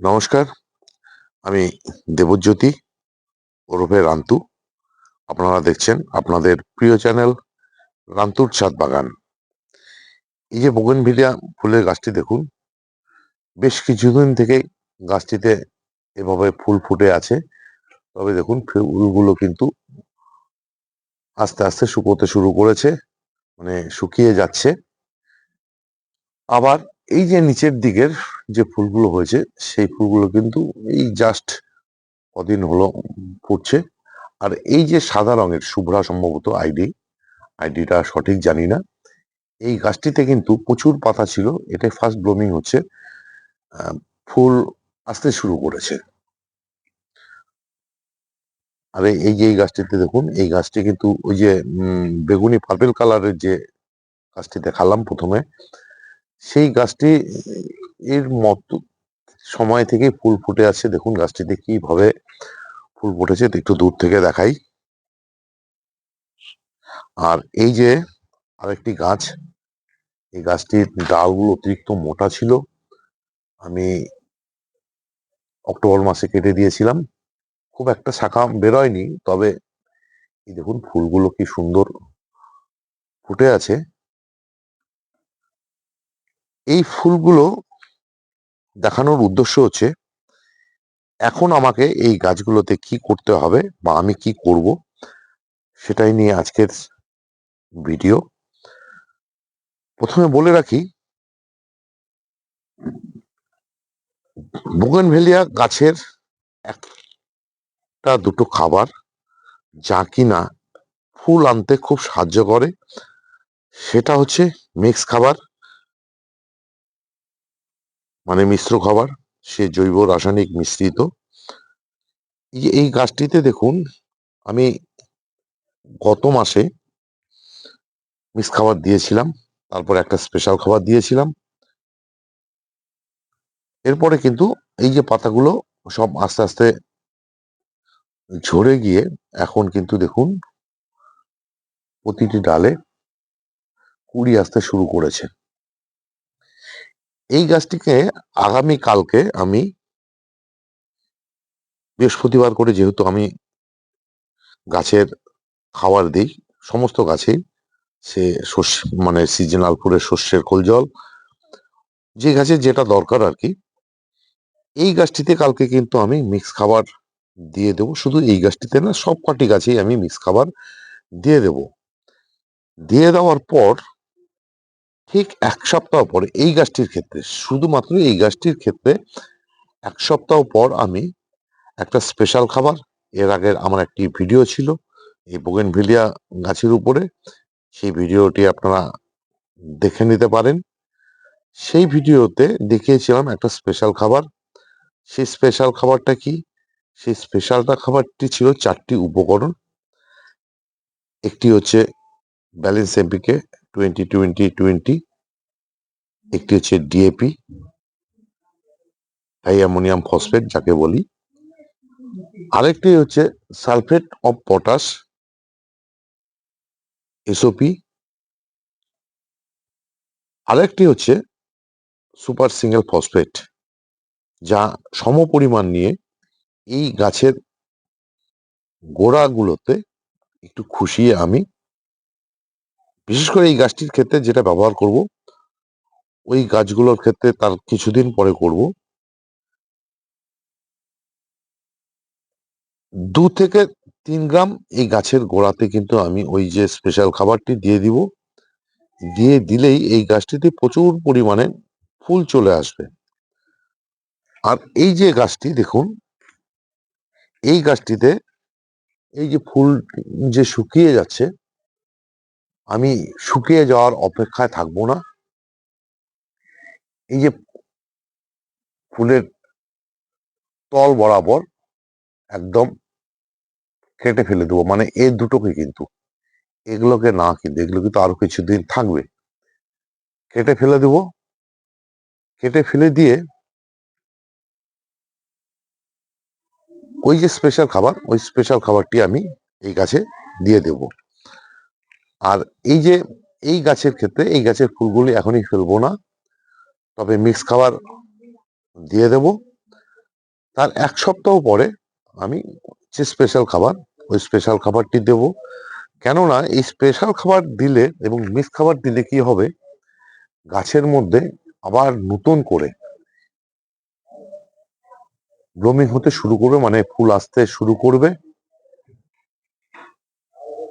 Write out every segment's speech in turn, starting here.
নমস্কার, আমি দেবজ্যোতি ওরফে রান্তু। আপনারা দেখছেন আপনাদের প্রিয় চ্যানেল রান্তুর ছাদ বাগান। এই যে বোগেনভিলিয়া ফুলের গাছটি দেখুন, বেশ কিছুদিন থেকে গাছটিতে এভাবে ফুল ফুটে আছে। তবে দেখুন, ফুলগুলো কিন্তু আস্তে আস্তে শুকোতে শুরু করেছে মানে শুকিয়ে যাচ্ছে। আবার এই যে নিচের দিকের যে ফুলগুলো হয়েছে, সেই ফুলগুলো কিন্তু এই জাস্ট কদিন হলো ফুটছে আর এই যে সাদা রঙের শুভ্রা সম্ভবত আইডি আইডিটা সঠিক জানি না। এই গাছটিতে কিন্তু প্রচুর পাতা ছিল এটা ফার্স্ট ব্লুমিং হচ্ছে ফুল আসতে শুরু করেছে। আর এই- যে এই গাছটিতে দেখুন, এই গাছটি কিন্তু ওই যে বেগুনি পার্পেল কালারের যে গাছটি দেখালাম প্রথমে সেই গাছটি, এর মত সময় থেকে ফুল ফুটে আছে দেখুন গাছটিতে কীভাবে ফুল ফুটেছে, একটু দূর থেকে দেখাই। আর এই যে আরেকটি গাছ, এই গাছটির ডালগুলো অতিরিক্ত মোটা ছিল। আমি অক্টোবর মাসে কেটে দিয়েছিলাম। খুব একটা শাখা বেরোয়নি, তবে এই দেখুন ফুলগুলো কি সুন্দর ফুটে আছে। এই ফুলগুলো দেখানোর উদ্দেশ্য হচ্ছে, এখন আমাকে এই গাছগুলোতে কি করতে হবে বা আমি কি করব, সেটাই নিয়ে আজকের ভিডিও। প্রথমে বলে রাখি, বুগেনভেলিয়া গাছের একটা দুটো খাবার যা কিনা ফুল আনতে খুব সাহায্য করে, সেটা হচ্ছে মিক্স খাবার। মানে মিশ্র খাবার, সে জৈব রাসায়নিক মিশ্রিত। এই গাছটিতে দেখুন, আমি গত মাসে মিক্স খাবার দিয়েছিলাম, তারপর একটা স্পেশাল খাবার দিয়েছিলাম। এরপরে কিন্তু এই যে পাতাগুলো সব আস্তে আস্তে ঝরে গিয়ে এখন কিন্তু দেখুন, প্রতিটি ডালে কুড়ি আসতে শুরু করেছে। এই গাছটিকে আগামী কালকে আমি বৃহস্পতিবার করে যেহেতু আমি গাছের খাবার দিই, সমস্ত গাছেই সে শস্য মানে সিজনাল ফুলের শস্যের খোল জল, যে গাছের যেটা দরকার আর কি, এই গাছটিতে কালকে কিন্তু আমি মিক্স খাবার দিয়ে দেবো। শুধু এই গাছটিতে না, সব কটি গাছেই আমি মিক্স খাবার দিয়ে দেব। দিয়ে দেওয়ার পর ঠিক এক সপ্তাহ পরে এই গাছটির ক্ষেত্রে, শুধুমাত্র এই গাছটির ক্ষেত্রে এক সপ্তাহ পর আমি একটা স্পেশাল খাবার, এর আগের আমার একটি ভিডিও ছিল, এই বোগেনভিলিয়া গাছের উপরে, সেই ভিডিওটি আপনারা দেখে নিতে পারেন। সেই ভিডিওতে দেখিয়েছিলাম একটা স্পেশাল খাবার, সেই স্পেশাল খাবারটা কি? সেই স্পেশালটা খাবারটি ছিল চারটি উপকরণ, একটি হচ্ছে balance NPK twenty twenty twenty একটি হচ্ছে ডিএপি হাই অ্যামোনিয়াম ফসফেট যাকে বলি। আরেকটি হচ্ছে সালফেট অফ পটাশ এসওপি আরেকটি হচ্ছে সুপার সিঙ্গেল ফসফেট, যা সমপরিমাণ নিয়ে এই গাছের গোড়াগুলোতে একটু খুশিয়ে আমি বিশেষ করে এই গাছটির ক্ষেত্রে যেটা ব্যবহার করব, ওই গাছগুলোর ক্ষেত্রে তার কিছুদিন পরে করব। দু থেকে তিন গ্রাম এই গাছের গোড়াতে কিন্তু আমি ওই যে স্পেশাল খাবারটি দিয়ে দিব। দিয়ে দিলেই এই গাছটিতে প্রচুর পরিমাণে ফুল চলে আসবে। আর এই যে গাছটি দেখুন, এই গাছটিতে এই যে ফুল যে শুকিয়ে যাচ্ছে আমি শুকিয়ে যাওয়ার অপেক্ষায় থাকব না। এই যে ফুলের তল বরাবর একদম কেটে ফেলে দেবো মানে এ দুটোকে কিন্তু, এগুলোকে না কিন্তু এগুলো কিন্তু আরও কিছুদিন থাকবে। কেটে ফেলে দেবো, কেটে ফেলে দিয়ে ওই যে স্পেশাল খাবার, ওই স্পেশাল খাবারটি আমি এই গাছে দিয়ে দেব। আর এই যে, এই গাছের ক্ষেত্রে এই গাছের ফুলগুলি এখনই ফেলব না। তবে মিক্স খাবার দিয়ে দেব। তার এক সপ্তাহ পরে আমি যে স্পেশাল খাবার, ওই স্পেশাল খাবারটি দেব। কেননা এই স্পেশাল খাবার দিলে এবং মিক্স খাবার দিলে কি হবে? গাছের মধ্যে আবার নতুন করে ব্লুমিং হতে শুরু করবে মানে ফুল আসতে শুরু করবে।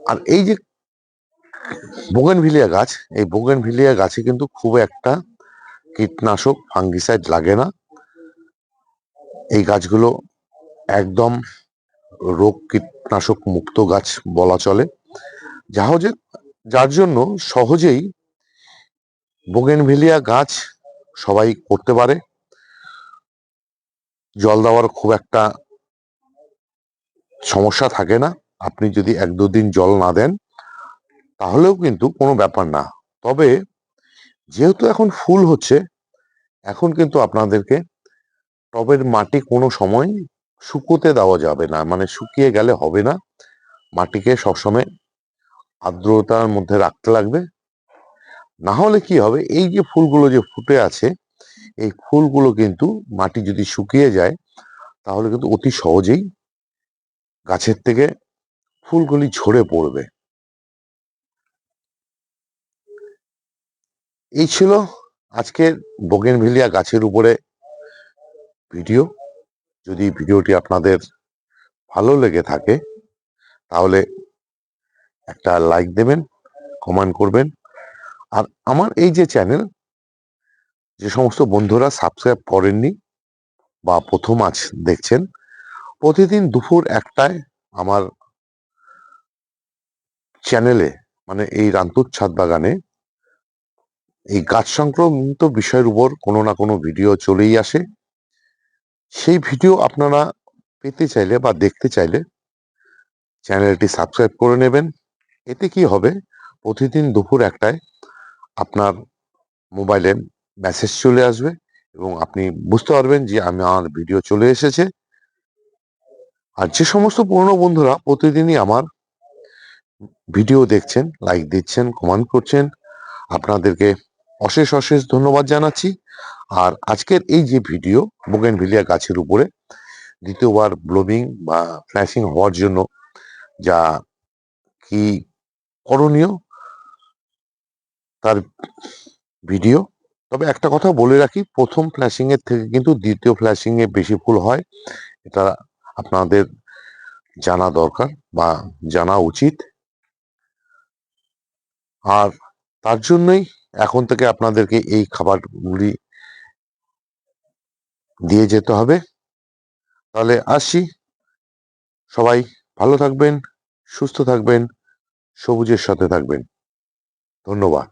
আর এই যে বোগেনভিলিয়া গাছ, এই বোগেনভিলিয়া গাছে কিন্তু খুব একটা কীটনাশক, ফাঙ্গিসাইড লাগে না। এই গাছগুলো একদম রোগ কীটনাশক মুক্ত গাছ বলা চলে। যা হচ্ছে যার জন্য সহজেই বোগেনভিলিয়া গাছ সবাই করতে পারে। জল দেওয়ার খুব একটা সমস্যা থাকে না। আপনি যদি এক দুদিন জল না দেন তাহলেও কিন্তু কোনো ব্যাপার না। তবে যেহেতু এখন ফুল হচ্ছে, এখন কিন্তু আপনাদেরকে টবের মাটি কোনো সময় শুকোতে দেওয়া যাবে না। মানে শুকিয়ে গেলে হবে না। মাটিকে সবসময় আর্দ্রতার মধ্যে রাখতে লাগবে। না হলে কি হবে? এই যে ফুলগুলো যে ফুটে আছে, এই ফুলগুলো কিন্তু মাটি যদি শুকিয়ে যায়, তাহলে কিন্তু অতি সহজেই গাছের থেকে ফুলগুলি ঝরে পড়বে। এই ছিল আজকের বোগেনভিলিয়া গাছের উপরে ভিডিও। যদি ভিডিওটি আপনাদের ভালো লেগে থাকে, তাহলে একটা লাইক দেবেন, কমেন্ট করবেন। আর আমার এই যে চ্যানেল, যে সমস্ত বন্ধুরা সাবস্ক্রাইব করেননি বা প্রথম আজ দেখছেন, প্রতিদিন দুপুর একটায় আমার চ্যানেলে মানে এই রান্তুর ছাদ বাগানে এই গাছ সংক্রমিত বিষয়ের উপর কোনো না কোনো ভিডিও চলেই আসে। সেই ভিডিও আপনারা পেতে চাইলে বা দেখতে চাইলে চ্যানেলটি সাবস্ক্রাইব করে নেবেন। এতে কি হবে? প্রতিদিন দুপুর একটায় আপনার মোবাইলে মেসেজ চলে আসবে এবং আপনি বুঝতে পারবেন যে আমি আমার ভিডিও চলে এসেছে। আর যে সমস্ত পুরনো বন্ধুরা প্রতিদিনই আমার ভিডিও দেখছেন লাইক দিচ্ছেন কমেন্ট করছেন, আপনাদেরকে অশেষ অশেষ ধন্যবাদ জানাচ্ছি। আর আজকের এই যে ভিডিও, বোগেনভিলিয়া গাছের উপরে দ্বিতীয়বার ব্লোমিং বা ফ্ল্যাশিং হওয়ার জন্য যা কি করণীয় তার ভিডিও। তবে একটা কথা বলে রাখি, প্রথম ফ্ল্যাশিং এর থেকে কিন্তু দ্বিতীয় ফ্ল্যাশিং এ বেশি ফুল হয়। এটা আপনাদের জানা দরকার বা জানা উচিত। আর তার জন্যই এখন থেকে আপনাদেরকে এই খাবারগুলি দিয়ে যেতে হবে। তাহলে আসি। সবাই ভালো থাকবেন, সুস্থ থাকবেন, সবুজের সাথে থাকবেন। ধন্যবাদ।